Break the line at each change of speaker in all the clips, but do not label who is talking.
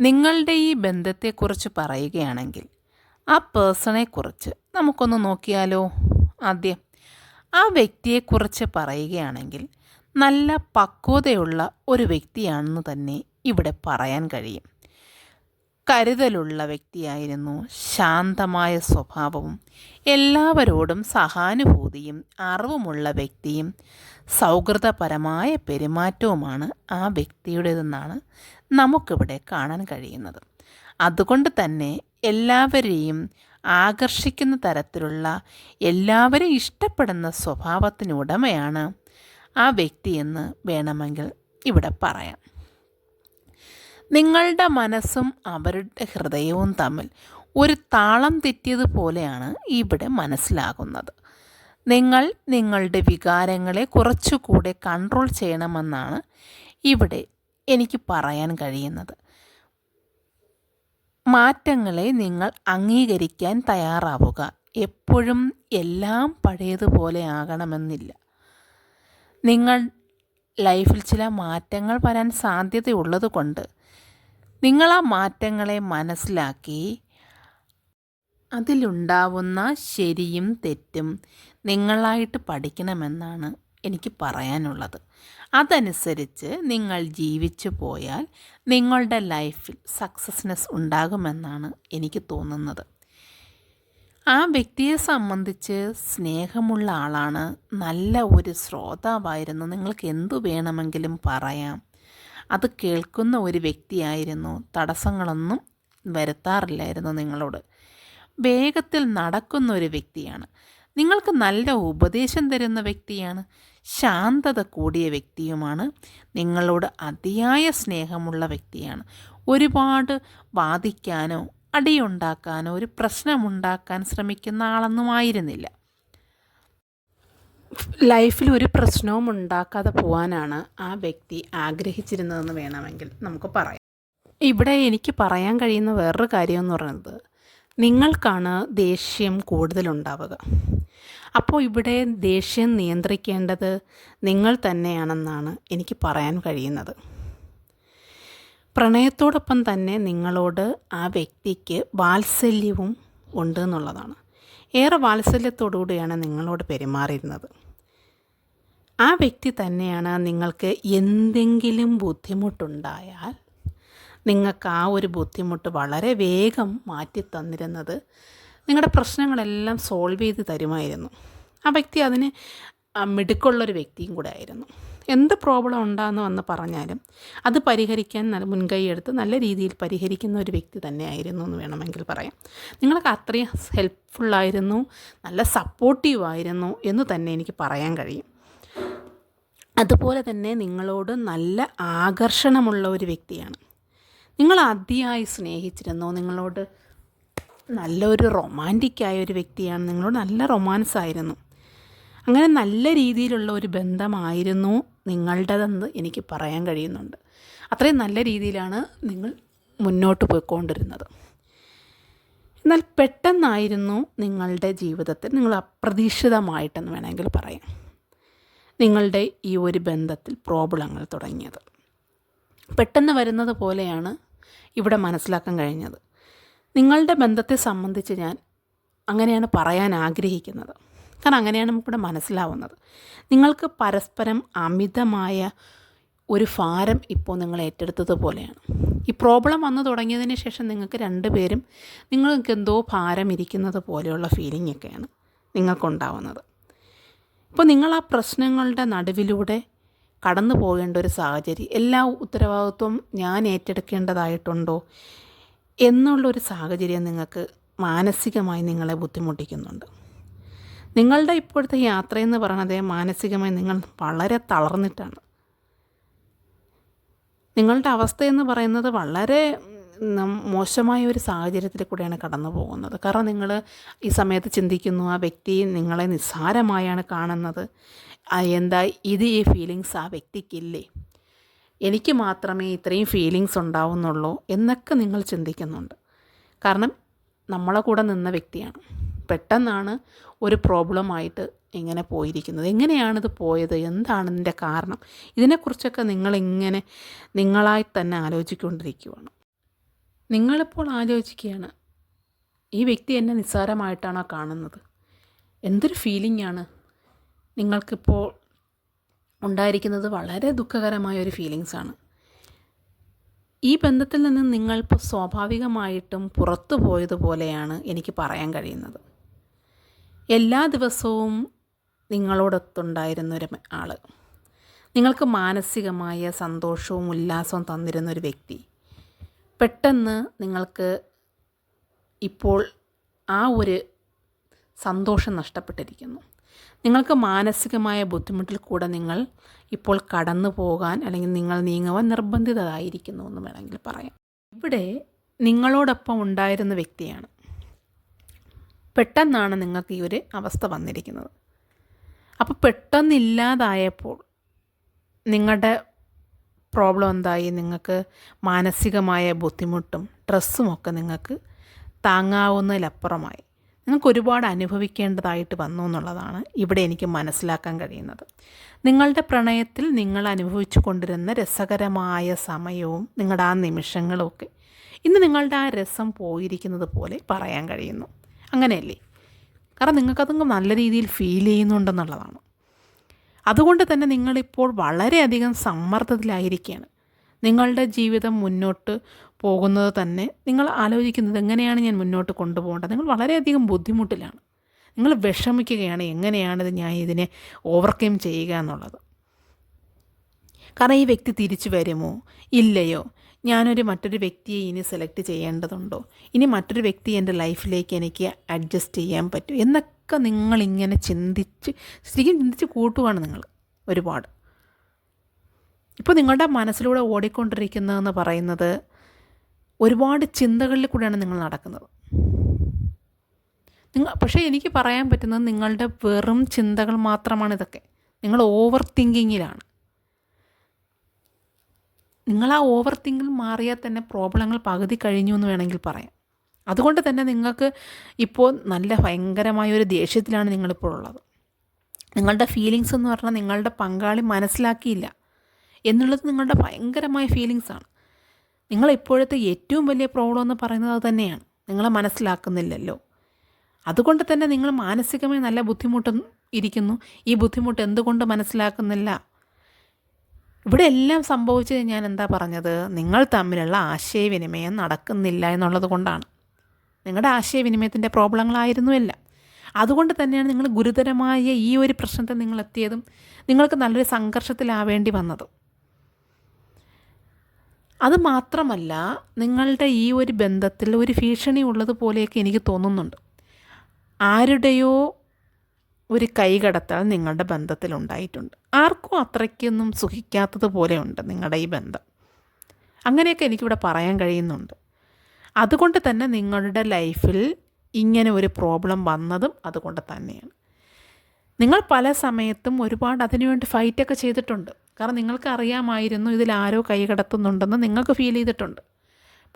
നിങ്ങളുടെ ഈ ബന്ധത്തെക്കുറിച്ച് പറയുകയാണെങ്കിൽ ആ പേഴ്സണെക്കുറിച്ച് നമുക്കൊന്ന് നോക്കിയാലോ? ആദ്യം ആ വ്യക്തിയെക്കുറിച്ച് പറയുകയാണെങ്കിൽ നല്ല പക്വതയുള്ള ഒരു വ്യക്തിയാണെന്ന് തന്നെ ഇവിടെ പറയാൻ കഴിയും. കരുതലുള്ള വ്യക്തിയായിരുന്നു ശാന്തമായ സ്വഭാവവും എല്ലാവരോടും സഹാനുഭൂതിയും അറിവുമുള്ള വ്യക്തിയും സൗഹൃദപരമായ പെരുമാറ്റവുമാണ് ആ വ്യക്തിയുടേതെന്നാണ് നമുക്കിവിടെ കാണാൻ കഴിയുന്നത്. അതുകൊണ്ട് തന്നെ എല്ലാവരെയും ആകർഷിക്കുന്ന തരത്തിലുള്ള എല്ലാവരെയും ഇഷ്ടപ്പെടുന്ന സ്വഭാവത്തിനുടമയാണ് ആ വ്യക്തിയെന്ന് വേണമെങ്കിൽ ഇവിടെ പറയാം. നിങ്ങളുടെ മനസ്സും അവരുടെ ഹൃദയവും തമ്മിൽ ഒരു താളം തെറ്റിയതുപോലെയാണ് ഇവിടെ മനസ്സിലാകുന്നത്. നിങ്ങൾ നിങ്ങളുടെ വികാരങ്ങളെ കുറച്ചുകൂടെ കൺട്രോൾ ചെയ്യണമെന്നാണ് ഇവിടെ എനിക്ക് പറയാൻ കഴിയുന്നത്. മാറ്റങ്ങളെ നിങ്ങൾ അംഗീകരിക്കാൻ തയ്യാറാവുക. എപ്പോഴും എല്ലാം പഴയതുപോലെ ആകണമെന്നില്ല. നിങ്ങൾ ലൈഫിൽ ചില മാറ്റങ്ങൾ വരാൻ സാധ്യതയുള്ളത് കൊണ്ട് നിങ്ങൾ ആ മാറ്റങ്ങളെ മനസ്സിലാക്കി അതിലുണ്ടാവുന്ന ശരിയും തെറ്റും നിങ്ങളായിട്ട് പഠിക്കണമെന്നാണ് എനിക്ക് പറയാനുള്ളത്. അതനുസരിച്ച് നിങ്ങൾ ജീവിച്ചു പോയാൽ നിങ്ങളുടെ ലൈഫിൽ സക്സസ്നെസ് ഉണ്ടാകുമെന്നാണ് എനിക്ക് തോന്നുന്നത്. ആ വ്യക്തിയെ സംബന്ധിച്ച് സ്നേഹമുള്ള ആളാണ് നല്ല ഒരു ശ്രോതാവായിരുന്നു. നിങ്ങൾക്ക് എന്തു വേണമെങ്കിലും പറയാം. അത് കേൾക്കുന്ന ഒരു വ്യക്തിയായിരുന്നു. തടസ്സങ്ങളൊന്നും വരുത്താറില്ലായിരുന്നു നിങ്ങളോട്. വേഗത്തിൽ നടക്കുന്ന ഒരു വ്യക്തിയാണ്. നിങ്ങൾക്ക് നല്ല ഉപദേശം തരുന്ന വ്യക്തിയാണ് ശാന്തത കൂടിയ വ്യക്തിയുമാണ് നിങ്ങളോട് അതിയായ സ്നേഹമുള്ള വ്യക്തിയാണ്. ഒരുപാട് വാദിക്കാനോ അടിയുണ്ടാക്കാനോ ഒരു പ്രശ്നമുണ്ടാക്കാൻ ശ്രമിക്കുന്ന ആളൊന്നും ആയിരുന്നില്ല ലൈഫിൽ ഒരു പ്രശ്നവും ഉണ്ടാക്കാതെ പോകാനാണ് ആ വ്യക്തി ആഗ്രഹിച്ചിരുന്നതെന്ന് വേണമെങ്കിൽ നമുക്ക് പറയാം. ഇവിടെ എനിക്ക് പറയാൻ കഴിയുന്ന വേറൊരു കാര്യം എന്ന് പറയുന്നത് നിങ്ങൾക്കാണ് ദേഷ്യം കൂടുതലുണ്ടാവുക. അപ്പോൾ ഇവിടെ ദേഷ്യം നിയന്ത്രിക്കേണ്ടത് നിങ്ങൾ തന്നെയാണെന്നാണ് എനിക്ക് പറയാൻ കഴിയുന്നത്. പ്രണയത്തോടൊപ്പം തന്നെ നിങ്ങളോട് ആ വ്യക്തിക്ക് വാത്സല്യവും ഉണ്ട് എന്നുള്ളതാണ്. ഏറെ വാത്സല്യത്തോടുകൂടിയാണ് നിങ്ങളോട് പെരുമാറിയിരുന്നത്. ആ വ്യക്തി തന്നെയാണ് നിങ്ങൾക്ക് എന്തെങ്കിലും ബുദ്ധിമുട്ടുണ്ടായാൽ നിങ്ങൾക്ക് ആ ഒരു ബുദ്ധിമുട്ട് വളരെ വേഗം മാറ്റി തന്നിരുന്നത് നിങ്ങളുടെ പ്രശ്നങ്ങളെല്ലാം സോൾവ് ചെയ്ത് തരുമായിരുന്നു. ആ വ്യക്തി അതിന് മിടുക്കുള്ളൊരു വ്യക്തിയും കൂടെ ആയിരുന്നു എന്ത് പ്രോബ്ലം ഉണ്ടാകുന്നു എന്ന് പറഞ്ഞാലും അത് പരിഹരിക്കാൻ നല്ല മുൻകൈ എടുത്ത് നല്ല രീതിയിൽ പരിഹരിക്കുന്ന ഒരു വ്യക്തി തന്നെയായിരുന്നു എന്ന് വേണമെങ്കിൽ പറയാം. നിങ്ങൾക്ക് അത്രയും ഹെൽപ്ഫുള്ളായിരുന്നു നല്ല സപ്പോർട്ടീവ് ആയിരുന്നു എന്ന് തന്നെ എനിക്ക് പറയാൻ കഴിയും. അതുപോലെ തന്നെ നിങ്ങളോട് നല്ല ആകർഷണമുള്ള ഒരു വ്യക്തിയാണ്. നിങ്ങൾ അതിയായി സ്നേഹിച്ചിരുന്നു നിങ്ങളോട് നല്ലൊരു റൊമാന്റിക്കായ ഒരു വ്യക്തിയാണ്. നിങ്ങളോട് നല്ല റൊമാൻസ് ആയിരുന്നു. അങ്ങനെ നല്ല രീതിയിലുള്ള ഒരു ബന്ധമായിരുന്നു നിങ്ങളുടേതെന്ന് എനിക്ക് പറയാൻ കഴിയുന്നുണ്ട്. അത്രയും നല്ല രീതിയിലാണ് നിങ്ങൾ മുന്നോട്ട് പോയിക്കൊണ്ടിരുന്നത്. എന്നാൽ പെട്ടെന്നായിരുന്നു നിങ്ങളുടെ ജീവിതത്തിൽ നിങ്ങൾ അപ്രതീക്ഷിതമായിട്ടെന്ന് വേണമെങ്കിൽ പറയാം നിങ്ങളുടെ ഈ ഒരു ബന്ധത്തിൽ പ്രോബ്ലങ്ങൾ തുടങ്ങിയത്. പെട്ടെന്ന് വരുന്നത് പോലെയാണ് ഇവിടെ മനസ്സിലാക്കാൻ കഴിഞ്ഞത്. നിങ്ങളുടെ ബന്ധത്തെ സംബന്ധിച്ച് ഞാൻ അങ്ങനെയാണ് പറയാൻ ആഗ്രഹിക്കുന്നത്. കാരണം അങ്ങനെയാണ് നമുക്കിവിടെ മനസ്സിലാവുന്നത്. നിങ്ങൾക്ക് പരസ്പരം അമിതമായ ഒരു ഭാരം ഇപ്പോൾ നിങ്ങൾ ഏറ്റെടുത്തതുപോലെയാണ് ഈ പ്രോബ്ലം വന്നു തുടങ്ങിയതിന് ശേഷം നിങ്ങൾക്ക് രണ്ടുപേരും നിങ്ങൾക്ക് എന്തോ ഭാരം ഇരിക്കുന്നത് പോലെയുള്ള ഫീലിംഗ് ഒക്കെയാണ് നിങ്ങൾക്കുണ്ടാവുന്നത്. ഇപ്പോൾ നിങ്ങൾ ആ പ്രശ്നങ്ങളുടെ നടുവിലൂടെ കടന്നു പോകേണ്ട ഒരു സാഹചര്യം എല്ലാ ഉത്തരവാദിത്വം ഞാൻ ഏറ്റെടുക്കേണ്ടതായിട്ടുണ്ടോ? എന്നുള്ളൊരു സാഹചര്യം നിങ്ങൾക്ക് മാനസികമായി നിങ്ങളെ ബുദ്ധിമുട്ടിക്കുന്നുണ്ട്. നിങ്ങളുടെ ഇപ്പോഴത്തെ യാത്രയെന്ന് പറയണത് മാനസികമായി നിങ്ങൾ വളരെ തളർന്നിട്ടാണ്. നിങ്ങളുടെ അവസ്ഥയെന്ന് പറയുന്നത് വളരെ മോശമായ ഒരു സാഹചര്യത്തിൽ കൂടെയാണ് കടന്നു പോകുന്നത്. കാരണം നിങ്ങൾ ഈ സമയത്ത് ചിന്തിക്കുന്നു ആ വ്യക്തി നിങ്ങളെ നിസ്സാരമായാണ് കാണുന്നത്. എന്താ ഇത് ഈ ഫീലിങ്സ് ആ വ്യക്തിക്കില്ലേ? എനിക്ക് മാത്രമേ ഇത്രയും ഫീലിങ്സ് ഉണ്ടാവുന്നുള്ളൂ എന്നൊക്കെ നിങ്ങൾ ചിന്തിക്കുന്നുണ്ട്. കാരണം നമ്മളെ കൂടെ നിന്ന വ്യക്തിയാണ്. പെട്ടെന്നാണ് ഒരു പ്രോബ്ലമായിട്ട് ഇങ്ങനെ പോയിരിക്കുന്നത്. എങ്ങനെയാണിത് പോയത്? എന്താണ് ഇതിന്റെ കാരണം? ഇതിനെക്കുറിച്ചൊക്കെ നിങ്ങളിങ്ങനെ നിങ്ങളായി തന്നെ ആലോചിക്കൊണ്ടിരിക്കുകയാണ് നിങ്ങളിപ്പോൾ ആലോചിക്കുകയാണ് ഈ വ്യക്തി എന്നെ നിസ്സാരമായിട്ടാണോ കാണുന്നത്? എന്തൊരു ഫീലിംഗ് ആണ് നിങ്ങൾക്കിപ്പോൾ ഉണ്ടായിരിക്കുന്നത് വളരെ ദുഃഖകരമായ ഒരു ഫീലിങ്സാണ് ഈ ബന്ധത്തിൽ നിന്ന് നിങ്ങൾ സ്വാഭാവികമായിട്ടും പുറത്തു പോയതുപോലെയാണ് എനിക്ക് പറയാൻ കഴിയുന്നത്. എല്ലാ ദിവസവും നിങ്ങളോടൊത്തുണ്ടായിരുന്ന ഒരു ആൾ നിങ്ങൾക്ക് മാനസികമായ സന്തോഷവും ഉല്ലാസവും തന്നിരുന്ന ഒരു വ്യക്തി. പെട്ടെന്ന് നിങ്ങൾക്ക് ഇപ്പോൾ ആ ഒരു സന്തോഷം നഷ്ടപ്പെട്ടിരിക്കുന്നു. നിങ്ങൾക്ക് മാനസികമായ ബുദ്ധിമുട്ടിൽ കൂടെ നിങ്ങൾ ഇപ്പോൾ കടന്നു പോകാൻ അല്ലെങ്കിൽ നിങ്ങൾ നീങ്ങുവാൻ നിർബന്ധിതരായിരിക്കുന്നു എന്ന് വേണമെങ്കിൽ പറയാം. ഇവിടെ നിങ്ങളോടൊപ്പം ഉണ്ടായിരുന്ന വ്യക്തിയാണ്. പെട്ടെന്നാണ് നിങ്ങൾക്ക് ഈ ഒരു അവസ്ഥ വന്നിരിക്കുന്നത്. അപ്പോൾ പെട്ടെന്നില്ലാതായപ്പോൾ നിങ്ങളുടെ പ്രോബ്ലം എന്തായി? നിങ്ങൾക്ക് മാനസികമായ ബുദ്ധിമുട്ടും ഡ്രസ്സും ഒക്കെ നിങ്ങൾക്ക് താങ്ങാവുന്നതിലപ്പുറമായി. നിങ്ങൾക്ക് ഒരുപാട് അനുഭവിക്കേണ്ടതായിട്ട് വന്നു എന്നുള്ളതാണ് ഇവിടെ എനിക്ക് മനസ്സിലാക്കാൻ കഴിയുന്നത്. നിങ്ങളുടെ പ്രണയത്തിൽ നിങ്ങൾ അനുഭവിച്ചു കൊണ്ടിരുന്ന രസകരമായ സമയവും നിങ്ങളുടെ ആ നിമിഷങ്ങളും ഒക്കെ ഇന്ന് നിങ്ങളുടെ ആ രസം പോയിരിക്കുന്നത് പോലെ പറയാൻ കഴിയുന്നു. അങ്ങനെയല്ലേ? കാരണം നിങ്ങൾക്കതങ്ങ് നല്ല രീതിയിൽ ഫീൽ ചെയ്യുന്നുണ്ടെന്നുള്ളതാണ്. അതുകൊണ്ട് തന്നെ നിങ്ങളിപ്പോൾ വളരെയധികം സമ്മർദ്ദത്തിലായിരിക്കുകയാണ്. നിങ്ങളുടെ ജീവിതം മുന്നോട്ട് പോകുന്നത് തന്നെ നിങ്ങൾ ആലോചിക്കുന്നത് എങ്ങനെയാണ് ഞാൻ മുന്നോട്ട് കൊണ്ടുപോകേണ്ടത്? നിങ്ങൾ വളരെയധികം ബുദ്ധിമുട്ടിലാണ്. നിങ്ങൾ വിഷമിക്കുകയാണ് എങ്ങനെയാണിത് ഞാൻ ഇതിനെ ഓവർകം ചെയ്യുക എന്നുള്ളത്. കാരണം ഈ വ്യക്തി തിരിച്ചു വരുമോ? ഇല്ലയോ? ഞാനൊരു മറ്റൊരു വ്യക്തിയെ ഇനി സെലക്ട് ചെയ്യേണ്ടതുണ്ടോ? ഇനി മറ്റൊരു വ്യക്തി എന്റെ ലൈഫിലേക്ക് എനിക്ക് അഡ്ജസ്റ്റ് ചെയ്യാൻ പറ്റും എന്നൊക്കെ നിങ്ങളിങ്ങനെ ചിന്തിച്ച് ശരിക്കും ചിന്തിച്ച് കൂട്ടുകയാണ് നിങ്ങൾ ഒരുപാട്. ഇപ്പോൾ നിങ്ങളുടെ മനസ്സിലൂടെ ഓടിക്കൊണ്ടിരിക്കുന്നതെന്ന് പറയുന്നത് ഒരുപാട് ചിന്തകളിൽ കൂടെയാണ് നിങ്ങൾ നടക്കുന്നത്. നിങ്ങൾ പക്ഷേ എനിക്ക് പറയാൻ പറ്റുന്നത് നിങ്ങളുടെ വെറും ചിന്തകൾ മാത്രമാണ് ഇതൊക്കെ. നിങ്ങൾ ഓവർ തിങ്കിങ്ങിലാണ് നിങ്ങൾ ആ ഓവർ തിങ്കിങ് മാറിയാൽ തന്നെ പ്രോബ്ലങ്ങൾ പകുതി കഴിഞ്ഞു എന്ന് വേണമെങ്കിൽ പറയാം. അതുകൊണ്ട് തന്നെ നിങ്ങൾക്ക് ഇപ്പോൾ നല്ല ഭയങ്കരമായ ഒരു ദേഷ്യത്തിലാണ് നിങ്ങളിപ്പോൾ ഉള്ളത്. നിങ്ങളുടെ ഫീലിങ്സ് എന്ന് പറഞ്ഞാൽ നിങ്ങളുടെ പങ്കാളി മനസ്സിലാക്കിയില്ല. എന്നുള്ളത് നിങ്ങളുടെ ഭയങ്കരമായ ഫീലിങ്സാണ് നിങ്ങൾ ഇപ്പോഴത്തെ ഏറ്റവും വലിയ പ്രോബ്ലം എന്ന് പറയുന്നത് അത് തന്നെയാണ്. നിങ്ങളെ മനസ്സിലാക്കുന്നില്ലല്ലോ. അതുകൊണ്ട് തന്നെ നിങ്ങൾ മാനസികമായി നല്ല ബുദ്ധിമുട്ട് ഇരിക്കുന്നു. ഈ ബുദ്ധിമുട്ട് എന്തുകൊണ്ട് മനസ്സിലാക്കുന്നില്ല? ഇവിടെ എല്ലാം സംഭവിച്ചത് ഞാൻ എന്താ പറഞ്ഞത്? നിങ്ങൾ തമ്മിലുള്ള ആശയവിനിമയം നടക്കുന്നില്ല എന്നുള്ളത് കൊണ്ടാണ്. നിങ്ങളുടെ ആശയവിനിമയത്തിന്റെ പ്രോബ്ലങ്ങളായിരുന്നു എല്ലാം. അതുകൊണ്ട് തന്നെയാണ് നിങ്ങൾ ഗുരുതരമായ ഈ ഒരു പ്രശ്നത്തെ നിങ്ങൾ എത്തിയതും നിങ്ങൾക്ക് നല്ലൊരു സംഘർഷത്തിലാവേണ്ടി വന്നതും. അത് മാത്രമല്ല നിങ്ങളുടെ ഈ ഒരു ബന്ധത്തിൽ ഒരു ഭീഷണി ഉള്ളതുപോലെയൊക്കെ എനിക്ക് തോന്നുന്നുണ്ട്. ആരുടെയോ ഒരു കൈകടത്തൽ നിങ്ങളുടെ ബന്ധത്തിൽ ഉണ്ടായിട്ടുണ്ട്. ആർക്കും അത്രയ്ക്കൊന്നും സുഖിക്കാത്തതുപോലെ ഉണ്ട് നിങ്ങളുടെ ഈ ബന്ധം. അങ്ങനെയൊക്കെ എനിക്കിവിടെ പറയാൻ കഴിയുന്നുണ്ട്. അതുകൊണ്ട് തന്നെ നിങ്ങളുടെ ലൈഫിൽ ഇങ്ങനെ ഒരു പ്രോബ്ലം വന്നതും അതുകൊണ്ട് തന്നെയാണ്. നിങ്ങൾ പല സമയത്തും ഒരുപാട് അതിനുവേണ്ടി ഫൈറ്റൊക്കെ ചെയ്തിട്ടുണ്ട്. കാരണം നിങ്ങൾക്കറിയാമായിരുന്നു ഇതിൽ ആരോ കൈ നിങ്ങൾക്ക് ഫീൽ ചെയ്തിട്ടുണ്ട്.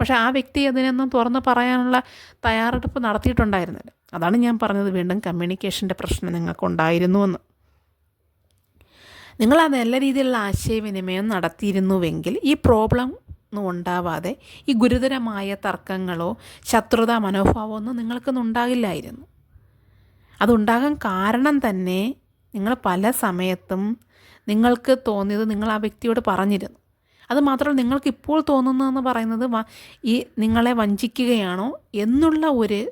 പക്ഷേ ആ വ്യക്തി അതിനൊന്നും തുറന്ന് പറയാനുള്ള തയ്യാറെടുപ്പ് നടത്തിയിട്ടുണ്ടായിരുന്നില്ല. അതാണ് ഞാൻ പറഞ്ഞത് വീണ്ടും കമ്മ്യൂണിക്കേഷന്റെ പ്രശ്നം നിങ്ങൾക്കുണ്ടായിരുന്നു എന്ന് നിങ്ങൾ ആ നല്ല രീതിയിലുള്ള ആശയവിനിമയം നടത്തിയിരുന്നുവെങ്കിൽ ഈ പ്രോബ്ലം ഒന്നും ഉണ്ടാവാതെ ഈ ഗുരുതരമായ തർക്കങ്ങളോ ശത്രുതാ മനോഭാവമോ ഒന്നും നിങ്ങൾക്കൊന്നും ഉണ്ടാകില്ലായിരുന്നു. അതുണ്ടാകാൻ കാരണം തന്നെ നിങ്ങൾ പല സമയത്തും നിങ്ങൾക്ക് തോന്നിയത് നിങ്ങൾ ആ വ്യക്തിയോട് പറഞ്ഞിരുന്നു. അത് മാത്രമല്ല നിങ്ങൾക്ക് ഇപ്പോൾ തോന്നുന്നതെന്ന് പറയുന്നത് ഈ നിങ്ങളെ വഞ്ചിക്കുകയാണോ എന്നുള്ള ഒരു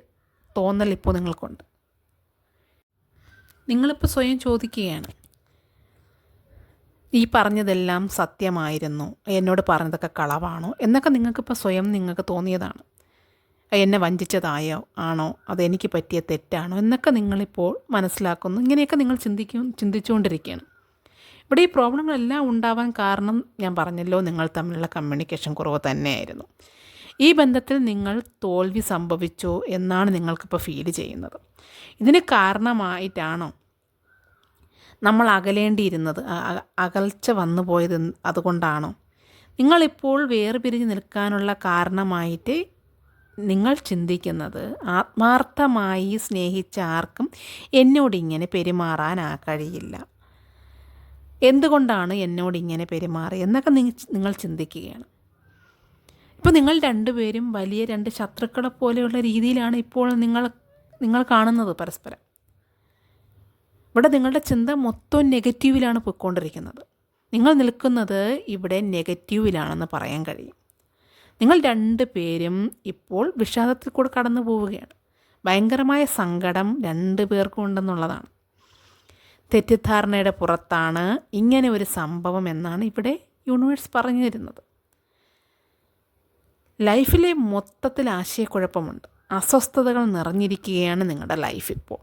തോന്നൽ ഇപ്പോൾ നിങ്ങൾക്കുണ്ട്. നിങ്ങളിപ്പോൾ സ്വയം ചോദിക്കുകയാണ് ഈ പറഞ്ഞതെല്ലാം സത്യമായിരുന്നു എന്നോട് പറഞ്ഞതൊക്കെ കളവാണോ? എന്നൊക്കെ നിങ്ങൾക്കിപ്പോൾ സ്വയം നിങ്ങൾക്ക് തോന്നിയതാണ്. എന്നെ വഞ്ചിച്ചതായോ ആണോ അതെനിക്ക് പറ്റിയ തെറ്റാണോ? എന്നൊക്കെ നിങ്ങളിപ്പോൾ മനസ്സിലാക്കുന്നു. ഇങ്ങനെയൊക്കെ നിങ്ങൾ ചിന്തിക്കും ചിന്തിച്ചുകൊണ്ടിരിക്കുകയാണ്. ഇവിടെ ഈ പ്രോബ്ലങ്ങളെല്ലാം ഉണ്ടാവാൻ കാരണം ഞാൻ പറഞ്ഞല്ലോ നിങ്ങൾ തമ്മിലുള്ള കമ്മ്യൂണിക്കേഷൻ കുറവ് തന്നെയായിരുന്നു. ഈ ബന്ധത്തിൽ നിങ്ങൾ തോൽവി സംഭവിച്ചോ എന്നാണ് നിങ്ങൾക്കിപ്പോൾ ഫീൽ ചെയ്യുന്നത്. ഇതിന് കാരണമായിട്ടാണോ നമ്മൾ അകലേണ്ടിയിരുന്നത്? അകൽച്ച വന്നു പോയത് അതുകൊണ്ടാണോ? നിങ്ങളിപ്പോൾ വേർപിരിഞ്ഞ് നിൽക്കാനുള്ള കാരണമായിട്ട് നിങ്ങൾ ചിന്തിക്കുന്നത് ആത്മാർത്ഥമായി സ്നേഹിച്ച ആർക്കും എന്നോട് ഇങ്ങനെ പെരുമാറാൻ കഴിയില്ല. എന്തുകൊണ്ടാണ് എന്നോട് ഇങ്ങനെ പെരുമാറി എന്നൊക്കെ നിങ്ങൾ ചിന്തിക്കുകയാണ്. ഇപ്പോൾ നിങ്ങൾ രണ്ടുപേരും വലിയ രണ്ട് ശത്രുക്കളെ പോലെയുള്ള രീതിയിലാണ് ഇപ്പോൾ നിങ്ങൾ നിങ്ങൾ കാണുന്നത് പരസ്പരം. ഇവിടെ നിങ്ങളുടെ ചിന്ത മൊത്തം നെഗറ്റീവിലാണ് പോയിക്കൊണ്ടിരിക്കുന്നത്. നിങ്ങൾ നിൽക്കുന്നത് ഇവിടെ നെഗറ്റീവിലാണെന്ന് പറയാൻ കഴിയും. നിങ്ങൾ രണ്ട് പേരും ഇപ്പോൾ വിഷാദത്തിൽ കൂടെ കടന്നു പോവുകയാണ് ഭയങ്കരമായ സങ്കടം രണ്ട് പേർക്കും ഉണ്ടെന്നുള്ളതാണ്. തെറ്റിദ്ധാരണയുടെ പുറത്താണ് ഇങ്ങനെ ഒരു സംഭവം എന്നാണ് ഇവിടെ യൂണിവേഴ്സ് പറഞ്ഞു തരുന്നത്. ലൈഫിലെ മൊത്തത്തിൽ ആശയക്കുഴപ്പമുണ്ട്. അസ്വസ്ഥതകൾ നിറഞ്ഞിരിക്കുകയാണ് നിങ്ങളുടെ ലൈഫ് ഇപ്പോൾ.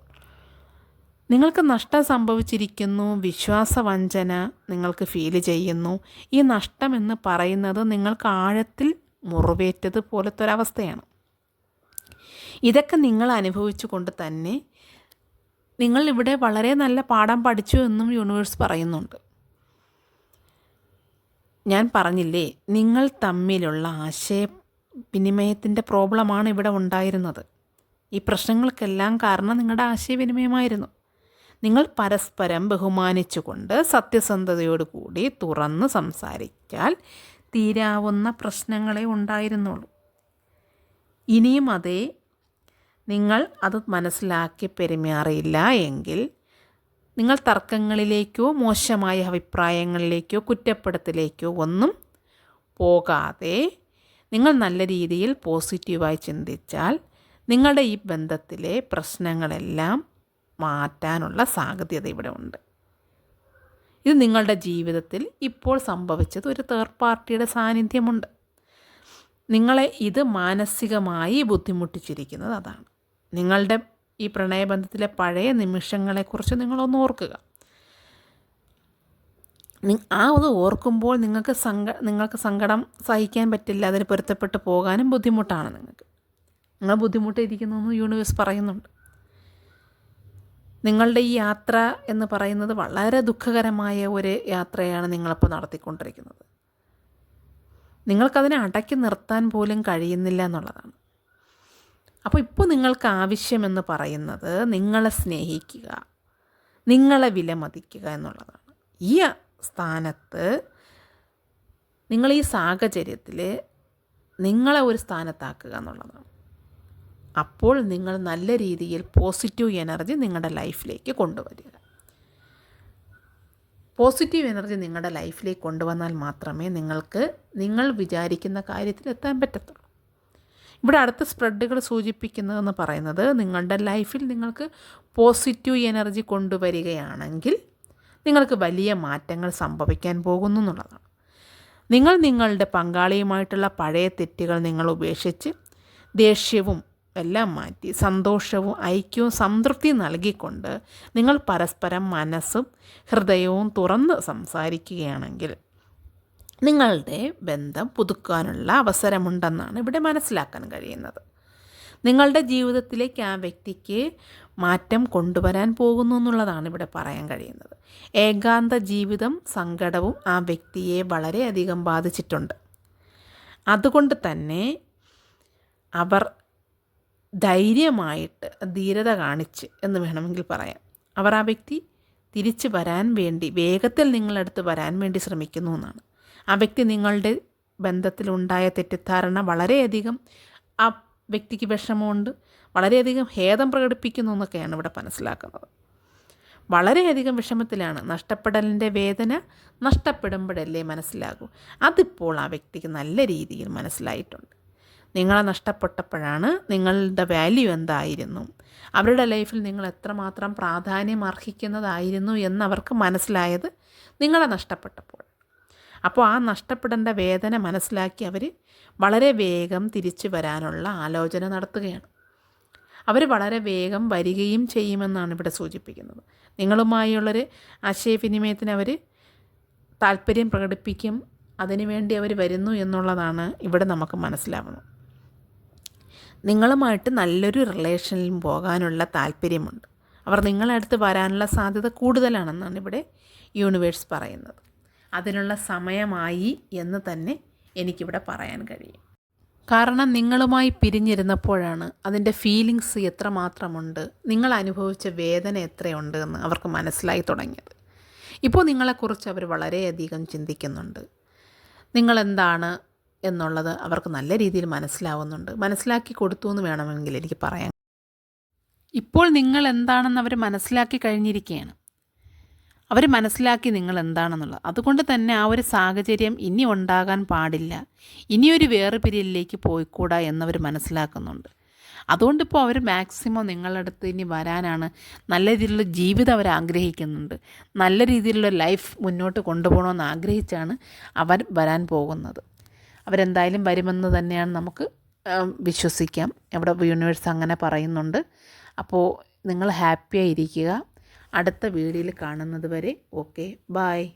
നിങ്ങൾക്ക് നഷ്ടം സംഭവിച്ചിരിക്കുന്നു വിശ്വാസവഞ്ചന നിങ്ങൾക്ക് ഫീൽ ചെയ്യുന്നു. ഈ നഷ്ടം എന്ന് പറയുന്നത് നിങ്ങൾക്ക് ആഴത്തിൽ മുറിവേറ്റത് പോലത്തെ ഒരവസ്ഥയാണ് ഇതൊക്കെ നിങ്ങൾ അനുഭവിച്ചു കൊണ്ട് തന്നെ നിങ്ങൾ ഇവിടെ വളരെ നല്ല പാഠം പഠിച്ചു എന്നും യൂണിവേഴ്സ് പറയുന്നുണ്ട്. ഞാൻ പറഞ്ഞില്ലേ നിങ്ങൾ തമ്മിലുള്ള ആശയവിനിമയത്തിന്റെ പ്രോബ്ലമാണ് ഇവിടെ ഉണ്ടായിരുന്നത്. ഈ പ്രശ്നങ്ങൾക്കെല്ലാം കാരണം നിങ്ങളുടെ ആശയവിനിമയമായിരുന്നു. നിങ്ങൾ പരസ്പരം ബഹുമാനിച്ചുകൊണ്ട് സത്യസന്ധതയോടുകൂടി തുറന്ന് സംസാരിച്ചാൽ തീരാവുന്ന പ്രശ്നങ്ങളെ ഉണ്ടായിരുന്നുള്ളൂ. ഇനിയും അതേ നിങ്ങൾ അത് മനസ്സിലാക്കി പെരുമാറിയില്ല എങ്കിൽ നിങ്ങൾ തർക്കങ്ങളിലേക്കോ മോശമായ അഭിപ്രായങ്ങളിലേക്കോ കുറ്റപ്പെടുത്തലേക്കോ ഒന്നും പോകാതെ നിങ്ങൾ നല്ല രീതിയിൽ പോസിറ്റീവായി ചിന്തിച്ചാൽ നിങ്ങളുടെ ഈ ബന്ധത്തിലെ പ്രശ്നങ്ങളെല്ലാം മാറ്റാനുള്ള സാധ്യത ഇവിടെ ഉണ്ട്. ഇത് നിങ്ങളുടെ ജീവിതത്തിൽ ഇപ്പോൾ സംഭവിച്ചത് ഒരു തേർഡ് പാർട്ടിയുടെ സാന്നിധ്യമുണ്ട്. നിങ്ങളെ ഇത് മാനസികമായി ബുദ്ധിമുട്ടിച്ചിരിക്കുന്നത് അതാണ്. നിങ്ങളുടെ ഈ പ്രണയബന്ധത്തിലെ പഴയ നിമിഷങ്ങളെക്കുറിച്ച് നിങ്ങളൊന്ന് ഓർക്കുക. ആ അത് ഓർക്കുമ്പോൾ നിങ്ങൾക്ക് സങ്ക നിങ്ങൾക്ക് സങ്കടം സഹിക്കാൻ പറ്റില്ല അതിന് പൊരുത്തപ്പെട്ട് പോകാനും ബുദ്ധിമുട്ടാണ് നിങ്ങൾക്ക്. നിങ്ങൾ ബുദ്ധിമുട്ടിയിരിക്കുന്നു യൂണിവേഴ്സ് പറയുന്നുണ്ട്. നിങ്ങളുടെ ഈ യാത്ര എന്ന് പറയുന്നത് വളരെ ദുഃഖകരമായ ഒരു യാത്രയാണ് നിങ്ങളിപ്പോൾ നടത്തിക്കൊണ്ടിരിക്കുന്നത്. നിങ്ങൾക്കതിനെ അടക്കി നിർത്താൻ പോലും കഴിയുന്നില്ല എന്നുള്ളതാണ്. അപ്പോൾ ഇപ്പോൾ നിങ്ങൾക്ക് ആവശ്യമെന്ന് പറയുന്നത് നിങ്ങളെ സ്നേഹിക്കുക നിങ്ങളെ വിലമതിക്കുക എന്നുള്ളതാണ്. ഈ സ്ഥാനത്ത് നിങ്ങൾ ഈ സാഹചര്യത്തിൽ നിങ്ങളെ ഒരു സ്ഥാനത്താക്കുക എന്നുള്ളതാണ്. അപ്പോൾ നിങ്ങൾ നല്ല രീതിയിൽ പോസിറ്റീവ് എനർജി നിങ്ങളുടെ ലൈഫിലേക്ക് കൊണ്ടുവരിക. പോസിറ്റീവ് എനർജി നിങ്ങളുടെ ലൈഫിലേക്ക് കൊണ്ടുവന്നാൽ മാത്രമേ നിങ്ങൾക്ക് നിങ്ങൾ വിചാരിക്കുന്ന കാര്യത്തിൽ എത്താൻ പറ്റത്തുള്ളൂ. ഇവിടെ അടുത്ത സ്പ്രെഡുകൾ സൂചിപ്പിക്കുന്നതെന്ന് പറയുന്നത് നിങ്ങളുടെ ലൈഫിൽ നിങ്ങൾക്ക് പോസിറ്റീവ് എനർജി കൊണ്ടുവരികയാണെങ്കിൽ നിങ്ങൾക്ക് വലിയ മാറ്റങ്ങൾ സംഭവിക്കാൻ പോകുന്നു എന്നുള്ളതാണ്. നിങ്ങൾ നിങ്ങളുടെ പങ്കാളിയുമായിട്ടുള്ള പഴയ തെറ്റുകൾ നിങ്ങൾ ഉപേക്ഷിച്ച് ദേഷ്യവും എല്ലാം മാറ്റി സന്തോഷവും ഐക്യവും സംതൃപ്തി നൽകിക്കൊണ്ട് നിങ്ങൾ പരസ്പരം മനസ്സും ഹൃദയവും തുറന്ന് സംസാരിക്കുകയാണെങ്കിൽ നിങ്ങളുടെ ബന്ധം പുതുക്കാനുള്ള അവസരമുണ്ടെന്നാണ് ഇവിടെ മനസ്സിലാക്കാൻ കഴിയുന്നത്. നിങ്ങളുടെ ജീവിതത്തിലേക്ക് ആ വ്യക്തിക്ക് മാറ്റം കൊണ്ടുവരാൻ പോകുന്നു എന്നുള്ളതാണ് ഇവിടെ പറയാൻ കഴിയുന്നത്. ഏകാന്ത ജീവിതം സങ്കടവും ആ വ്യക്തിയെ വളരെയധികം ബാധിച്ചിട്ടുണ്ട്. അതുകൊണ്ട് തന്നെ അവർ ധൈര്യമായിട്ട് ധീരത കാണിച്ച് എന്ന് വേണമെങ്കിൽ പറയാം. അവർ ആ വ്യക്തി തിരിച്ചു വരാൻ വേണ്ടി വേഗത്തിൽ നിങ്ങളടുത്ത് വരാൻ വേണ്ടി ശ്രമിക്കുന്നു എന്നാണ്. ആ വ്യക്തി നിങ്ങളുടെ ബന്ധത്തിലുണ്ടായ തെറ്റിദ്ധാരണ വളരെയധികം ആ വ്യക്തിക്ക് വിഷമമുണ്ട് വളരെയധികം ഭേദം പ്രകടിപ്പിക്കുന്നു എന്നൊക്കെയാണ് ഇവിടെ മനസ്സിലാക്കുന്നത്. വളരെയധികം വിഷമത്തിലാണ് നഷ്ടപ്പെടലിന്റെ വേദന നഷ്ടപ്പെടുമ്പോഴല്ലേ മനസ്സിലാകൂ. അതിപ്പോൾ ആ വ്യക്തിക്ക് നല്ല രീതിയിൽ മനസ്സിലായിട്ടുണ്ട്. നിങ്ങളെ നഷ്ടപ്പെട്ടപ്പോഴാണ് നിങ്ങളുടെ വാല്യൂ എന്തായിരുന്നു? അവരുടെ ലൈഫിൽ നിങ്ങൾ എത്രമാത്രം പ്രാധാന്യം അർഹിക്കുന്നതായിരുന്നു എന്നവർക്ക് മനസ്സിലായത് നിങ്ങളെ നഷ്ടപ്പെട്ടപ്പോൾ. അപ്പോൾ ആ നഷ്ടപ്പെടേണ്ട വേദന മനസ്സിലാക്കി അവർ വളരെ വേഗം തിരിച്ചു വരാനുള്ള ആലോചന നടത്തുകയാണ്. അവർ വളരെ വേഗം വരികയും ചെയ്യുമെന്നാണ് ഇവിടെ സൂചിപ്പിക്കുന്നത്. നിങ്ങളുമായുള്ളൊരു ആശയവിനിമയത്തിന് അവർ താല്പര്യം പ്രകടിപ്പിക്കും അതിനുവേണ്ടി അവർ വരുന്നു എന്നുള്ളതാണ് ഇവിടെ നമുക്ക് മനസ്സിലാവുന്നത്. നിങ്ങളുമായിട്ട് നല്ലൊരു റിലേഷനിലും പോകാനുള്ള താല്പര്യമുണ്ട്. അവർ നിങ്ങളടുത്ത് വരാനുള്ള സാധ്യത കൂടുതലാണെന്നാണ് ഇവിടെ യൂണിവേഴ്സ് പറയുന്നത്. അതിനുള്ള സമയമായി എന്ന് തന്നെ എനിക്കിവിടെ പറയാൻ കഴിയും. കാരണം നിങ്ങളുമായി പിരിഞ്ഞിരുന്നപ്പോഴാണ് അതിന്റെ ഫീലിങ്സ് എത്രമാത്രമുണ്ട് നിങ്ങൾ അനുഭവിച്ച വേദന എത്രയുണ്ട് എന്ന് അവർക്ക് മനസ്സിലായി തുടങ്ങിയത്. ഇപ്പോൾ നിങ്ങളെക്കുറിച്ച് അവർ വളരെയധികം ചിന്തിക്കുന്നുണ്ട്. നിങ്ങളെന്താണ് എന്നുള്ളത് അവർക്ക് നല്ല രീതിയിൽ മനസ്സിലാവുന്നുണ്ട്. മനസ്സിലാക്കി കൊടുത്തു എന്ന് വേണമെങ്കിൽ എനിക്ക് പറയാം ഇപ്പോൾ നിങ്ങൾ എന്താണെന്ന് അവർ മനസ്സിലാക്കി കഴിഞ്ഞിരിക്കുകയാണ്. അവർ മനസ്സിലാക്കി നിങ്ങൾ എന്താണെന്നുള്ളത് അതുകൊണ്ട് തന്നെ ആ ഒരു സാഹചര്യം ഇനി ഉണ്ടാകാൻ പാടില്ല. ഇനിയൊരു വേർപിരിയലിലേക്ക് പോയിക്കൂടാ എന്നവർ മനസ്സിലാക്കുന്നുണ്ട്. അതുകൊണ്ടിപ്പോൾ അവർ മാക്സിമം നിങ്ങളുടെ അടുത്ത് ഇനി വരാനാണ് നല്ല രീതിയിലുള്ള ജീവിതം അവർ ആഗ്രഹിക്കുന്നുണ്ട്. നല്ല രീതിയിലുള്ള ലൈഫ് മുന്നോട്ട് കൊണ്ടുപോകണമെന്ന് ആഗ്രഹിച്ചാണ് അവർ വരാൻ പോകുന്നത്. അവരെന്തായാലും വരുമെന്ന് തന്നെയാണ് നമുക്ക് വിശ്വസിക്കാം. അവിടെ യൂണിവേഴ്സ് അങ്ങനെ പറയുന്നുണ്ട്. അപ്പോൾ നിങ്ങൾ ഹാപ്പിയായിരിക്കുക. അടുത്ത വീഡിയോയിൽ കാണുന്നത് വരെ ഓക്കെ ബായ്